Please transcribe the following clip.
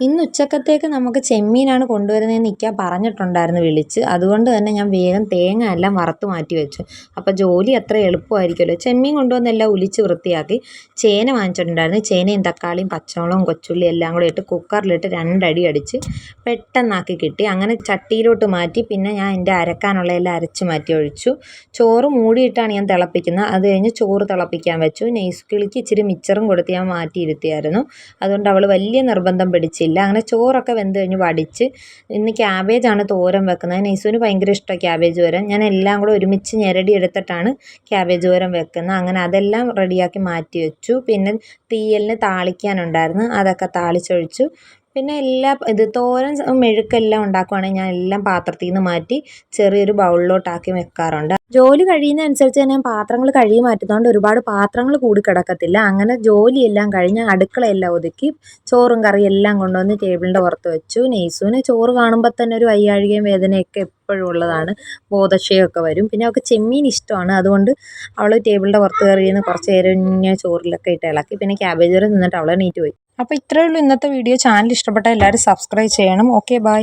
ഇന്ന് ഉച്ചക്കത്തേക്ക് നമുക്ക് ചെമ്മീനാണ് കൊണ്ടുവരുന്നതെന്ന് ഇക്ക പറഞ്ഞിട്ടുണ്ടായിരുന്നു വിളിച്ച്. അതുകൊണ്ട് തന്നെ ഞാൻ വേഗം തേങ്ങ എല്ലാം വറുത്ത് മാറ്റി വെച്ചു. അപ്പോൾ ജോലി അത്ര എളുപ്പമായിരിക്കുമല്ലോ. ചെമ്മീൻ കൊണ്ടുവന്ന് എല്ലാം ഉലിച്ച് വൃത്തിയാക്കി ചേന വാങ്ങിച്ചിട്ടുണ്ടായിരുന്നു. ചേനയും തക്കാളിയും പച്ചമുളകും കൊച്ചുള്ളി എല്ലാം കൂടെ ഇട്ട് കുക്കറിലിട്ട് രണ്ടടി അടിച്ച് പെട്ടെന്നാക്കി കിട്ടി. അങ്ങനെ ചട്ടിയിലോട്ട് മാറ്റി പിന്നെ ഞാൻ എന്റെ അരക്കാനുള്ള എല്ലാം അരച്ച് മാറ്റി ഒഴിച്ചു. ചോറ് മൂടിയിട്ടാണ് ഞാൻ തിളപ്പിക്കുന്നത്. അത് കഴിഞ്ഞ് ചോറ് തിളപ്പിക്കാൻ വെച്ചു. നെയ്സ് കിളിക്ക് ഇച്ചിരി മിച്ചറും കൊടുത്ത് ഞാൻ മാറ്റിയിരുത്തിയായിരുന്നു. അതുകൊണ്ട് അവൾ വലിയ നിർബന്ധം പിടിച്ചില്ല അങ്ങനെ ചോറൊക്കെ വെന്ത് കഴിഞ്ഞ് വടിച്ച് ഇന്ന് ക്യാബേജാണ് തോരൻ വെക്കുന്നത്. നെയ്സൂന് ഭയങ്കര ഇഷ്ടമാണ് ക്യാബേജ് തോരൻ. ഞാൻ എല്ലാം കൂടെ ഒരുമിച്ച് ഞെരടി എടുത്തിട്ടാണ് ക്യാബേജ് തോരൻ വെക്കുന്നത്. അങ്ങനെ അതെല്ലാം റെഡിയാക്കി മാറ്റി വെച്ചു. പിന്നെ തീയലിന് താളിക്കാനുണ്ടായിരുന്നു. അതൊക്കെ താളിച്ചൊഴിച്ചു. പിന്നെ എല്ലാ ഇത് തോരൻ മെഴുക്കെല്ലാം ഉണ്ടാക്കുവാണെങ്കിൽ ഞാൻ എല്ലാം പാത്രത്തിൽ നിന്ന് മാറ്റി ചെറിയൊരു ബൗളിലോട്ടാക്കി വെക്കാറുണ്ട്. ജോലി കഴിയുന്ന അനുസരിച്ച് തന്നെ ഞാൻ പാത്രങ്ങൾ കഴുകി മാറ്റുന്നതുകൊണ്ട് ഒരുപാട് പാത്രങ്ങൾ കൂടി കിടക്കത്തില്ല. അങ്ങനെ ജോലിയെല്ലാം കഴിഞ്ഞ് അടുക്കളയെല്ലാം ഒതുക്കി ചോറും കറിയും എല്ലാം കൊണ്ടുവന്ന് ടേബിളിന്റെ പുറത്ത് വെച്ചു. നെയ്സുവിന് ചോറ് കാണുമ്പോൾ തന്നെ ഒരു വയ്യാഴികയും വേദനയൊക്കെ എപ്പോഴും ഉള്ളതാണ്. ബോധക്ഷയമൊക്കെ വരും. പിന്നെ അവൾക്ക് ചെമ്മീൻ ഇഷ്ടമാണ്. അതുകൊണ്ട് അവൾ ടേബിളിന്റെ പുറത്ത് കറിയിൽ നിന്ന് കുറച്ച് നേരം ഇങ്ങനെ ചോറിലൊക്കെ ഇട്ട് ഇളക്കി. പിന്നെ ക്യാബേജ് വരെ നിന്നിട്ട് അവൾ എണീറ്റ് പോയി. അപ്പോൾ ഇത്രയേ ഉള്ളൂ ഇന്നത്തെ വീഡിയോ ചാനൽ ഇഷ്ടപ്പെട്ട എല്ലാവരും സബ്സ്ക്രൈബ് ചെയ്യണം. Okay bye